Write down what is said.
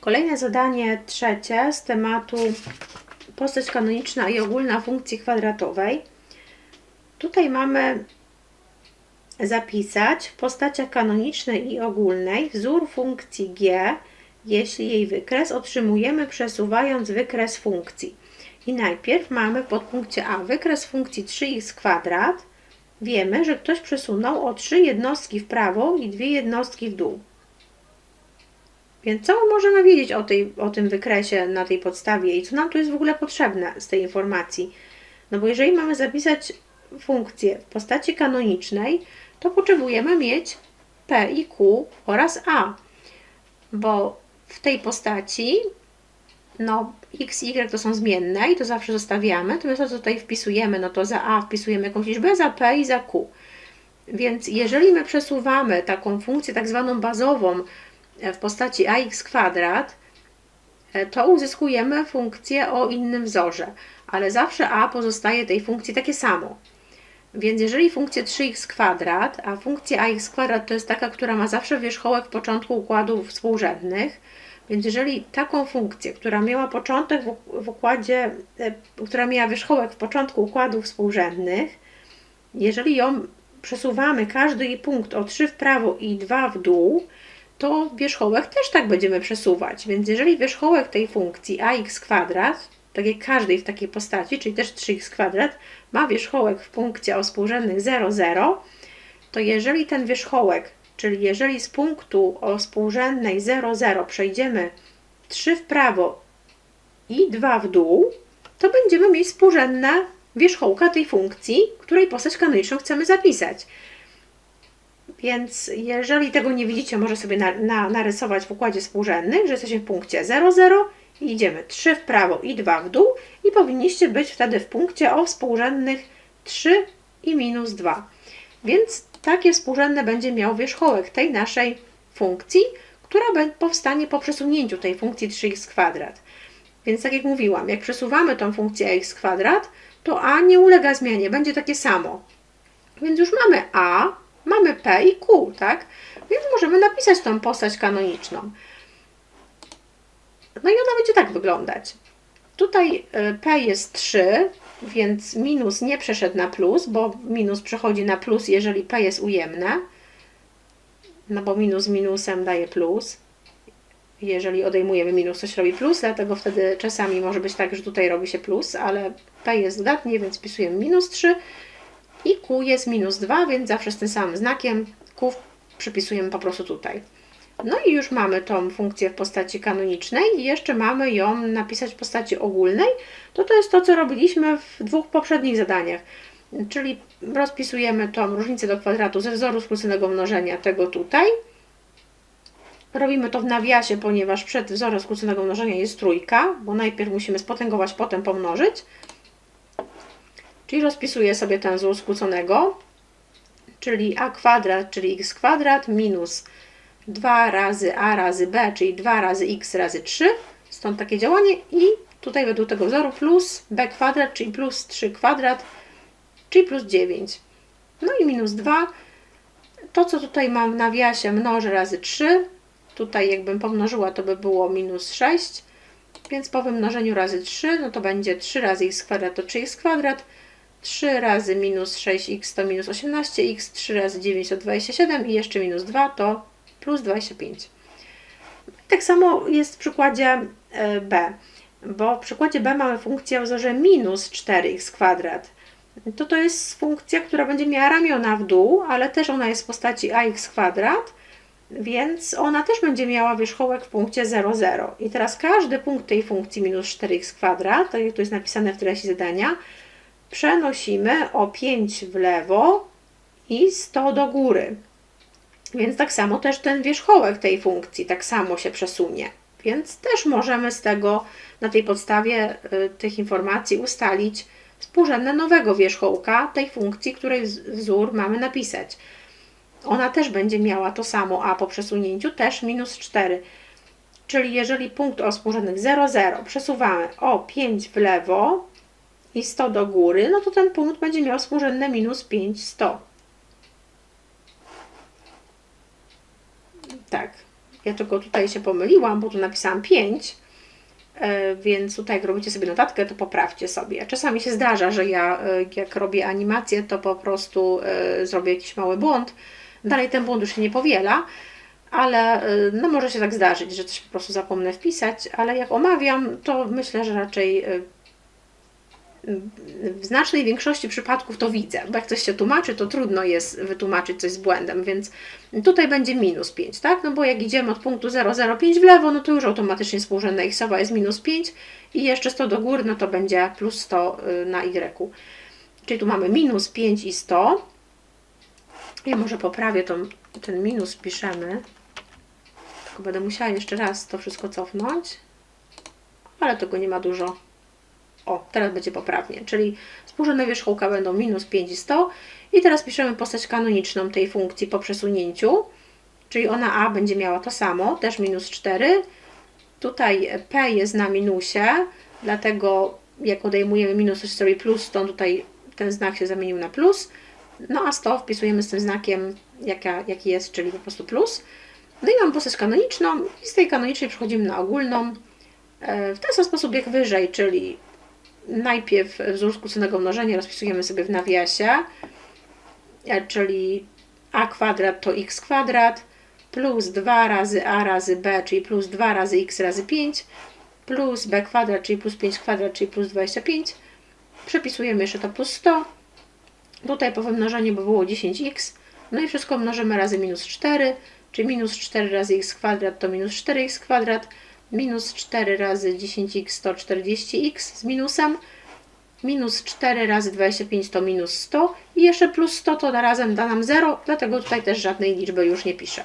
Kolejne zadanie trzecie z tematu postać kanoniczna i ogólna funkcji kwadratowej. Tutaj mamy zapisać w postaciach kanonicznej i ogólnej wzór funkcji g, jeśli jej wykres otrzymujemy przesuwając wykres funkcji. I najpierw mamy w podpunkcie A wykres funkcji 3x kwadrat. Wiemy, że ktoś przesunął o 3 jednostki w prawo i 2 jednostki w dół. Więc co możemy wiedzieć o, tej, o tym wykresie na tej podstawie i co nam tu jest w ogóle potrzebne z tej informacji? No bo jeżeli mamy zapisać funkcję w postaci kanonicznej, to potrzebujemy mieć P i Q oraz A, bo w tej postaci no x i y to są zmienne i to zawsze zostawiamy, natomiast to, co tutaj wpisujemy, no to za A wpisujemy jakąś liczbę, za P i za Q. Więc jeżeli my przesuwamy taką funkcję tak zwaną bazową w postaci ax kwadrat, e, to uzyskujemy funkcję o innym wzorze, ale zawsze a pozostaje tej funkcji takie samo. Więc jeżeli funkcja 3x kwadrat, a funkcja ax kwadrat to jest taka, która ma zawsze wierzchołek w początku układów współrzędnych, więc jeżeli taką funkcję, która miała początek w układzie, e, która miała wierzchołek w początku układów współrzędnych, jeżeli ją przesuwamy każdy jej punkt o 3 w prawo i 2 w dół, to wierzchołek też tak będziemy przesuwać. Więc jeżeli wierzchołek tej funkcji ax kwadrat, tak jak każdej w takiej postaci, czyli też 3x kwadrat, ma wierzchołek w punkcie o współrzędnych 0, 0, to jeżeli ten wierzchołek, czyli jeżeli z punktu o współrzędnej 0, 0 przejdziemy 3 w prawo i 2 w dół, to będziemy mieć współrzędne wierzchołka tej funkcji, której postać kanoniczną chcemy zapisać. Więc jeżeli tego nie widzicie, może sobie na, na, narysować w układzie współrzędnych, że jesteśmy w punkcie 0, 0 i idziemy 3 w prawo i 2 w dół i powinniście być wtedy w punkcie o współrzędnych 3 i minus 2. Więc takie współrzędne będzie miał wierzchołek tej naszej funkcji, która powstanie po przesunięciu tej funkcji 3x kwadrat. Więc tak jak mówiłam, jak przesuwamy tą funkcję x kwadrat, to a nie ulega zmianie, będzie takie samo. Więc już mamy a, mamy P i Q, tak? Więc możemy napisać tą postać kanoniczną. No i ona będzie tak wyglądać. Tutaj e, P jest 3, więc minus nie przeszedł na plus, bo minus przechodzi na plus, jeżeli P jest ujemne. No bo minus minusem daje plus. Jeżeli odejmujemy minus, się robi plus, dlatego wtedy czasami może być tak, że tutaj robi się plus, ale P jest dodatnie, więc wpisujemy minus 3 i Q jest minus 2, więc zawsze z tym samym znakiem Q przypisujemy po prostu tutaj. No i już mamy tą funkcję w postaci kanonicznej i jeszcze mamy ją napisać w postaci ogólnej. To to jest to, co robiliśmy w dwóch poprzednich zadaniach. Czyli rozpisujemy tą różnicę do kwadratu ze wzoru skróconego mnożenia tego tutaj. Robimy to w nawiasie, ponieważ przed wzorem skróconego mnożenia jest trójka, bo najpierw musimy spotęgować, potem pomnożyć. Czyli rozpisuję sobie ten wzór skróconego, czyli a kwadrat, czyli x kwadrat minus 2 razy a razy b, czyli 2 razy x razy 3. Stąd takie działanie i tutaj według tego wzoru plus b kwadrat, czyli plus 3 kwadrat, czyli plus 9. No i minus 2. To, co tutaj mam w nawiasie, mnożę razy 3. Tutaj jakbym pomnożyła, to by było minus 6. Więc po wymnożeniu razy 3, no to będzie 3 razy x kwadrat to 3x kwadrat 3 razy minus 6x to minus 18x, 3 razy 9 to 27 i jeszcze minus 2 to plus 25. Tak samo jest w przykładzie e, b, bo w przykładzie b mamy funkcję o wzorze minus 4x kwadrat. To to jest funkcja, która będzie miała ramiona w dół, ale też ona jest w postaci ax kwadrat, więc ona też będzie miała wierzchołek w punkcie 0, 0. I teraz każdy punkt tej funkcji minus 4x kwadrat, tak jak to jest napisane w treści zadania, przenosimy o 5 w lewo i 100 do góry. Więc tak samo też ten wierzchołek tej funkcji tak samo się przesunie. Więc też możemy z tego, na tej podstawie y, tych informacji ustalić współrzędne nowego wierzchołka tej funkcji, której wzór mamy napisać. Ona też będzie miała to samo, a po przesunięciu też minus 4. Czyli jeżeli punkt o współrzędnych 0, 0 przesuwamy o 5 w lewo, i 100 do góry, no to ten punkt będzie miał współrzędne minus 5, 100. Tak, Ja tylko tutaj się pomyliłam, bo tu napisałam 5, e, więc tutaj jak robicie sobie notatkę, to poprawcie sobie. Czasami się zdarza, że ja e, jak robię animację, to po prostu e, zrobię jakiś mały błąd. Dalej ten błąd już się nie powiela, ale no może się tak zdarzyć, że coś po prostu zapomnę wpisać, ale jak omawiam, to myślę, że raczej w znacznej większości przypadków to widzę, bo jak coś się tłumaczy, to trudno jest wytłumaczyć coś z błędem, więc tutaj będzie minus 5, tak? No bo jak idziemy od punktu 0,05 w lewo, no to już automatycznie współrzędna xowa jest minus 5 i jeszcze 100 do góry, no to będzie plus 100 y, na y. Czyli tu mamy minus 5 i 100. Ja może poprawię tą, ten minus, piszemy. Tylko będę musiała jeszcze raz to wszystko cofnąć. Ale tego nie ma dużo. O, teraz będzie poprawnie, czyli współrzędne wierzchołka będą minus 5 i 100 i teraz piszemy postać kanoniczną tej funkcji po przesunięciu, czyli ona A będzie miała to samo, też minus 4. Tutaj P jest na minusie, dlatego jak odejmujemy minus, zrobi plus, to tutaj ten znak się zamienił na plus. No a 100 wpisujemy z tym znakiem, jaka, jaki jest, czyli po prostu plus. No i mam postać kanoniczną i z tej kanonicznej przechodzimy na ogólną e, w ten sam sposób jak wyżej, czyli najpierw wzór skróconego mnożenia rozpisujemy sobie w nawiasie, e, czyli a kwadrat to x kwadrat plus 2 razy a razy b, czyli plus 2 razy x razy 5 plus b kwadrat, czyli plus 5 kwadrat, czyli plus 25. Przepisujemy jeszcze to plus 100. Tutaj po wymnożeniu by było 10x. No i wszystko mnożymy razy minus 4, czyli minus 4 razy x kwadrat to minus 4x kwadrat minus 4 razy 10x to 40x z minusem, minus 4 razy 25 to minus 100 i jeszcze plus 100 to razem da nam 0, dlatego tutaj też żadnej liczby już nie piszę.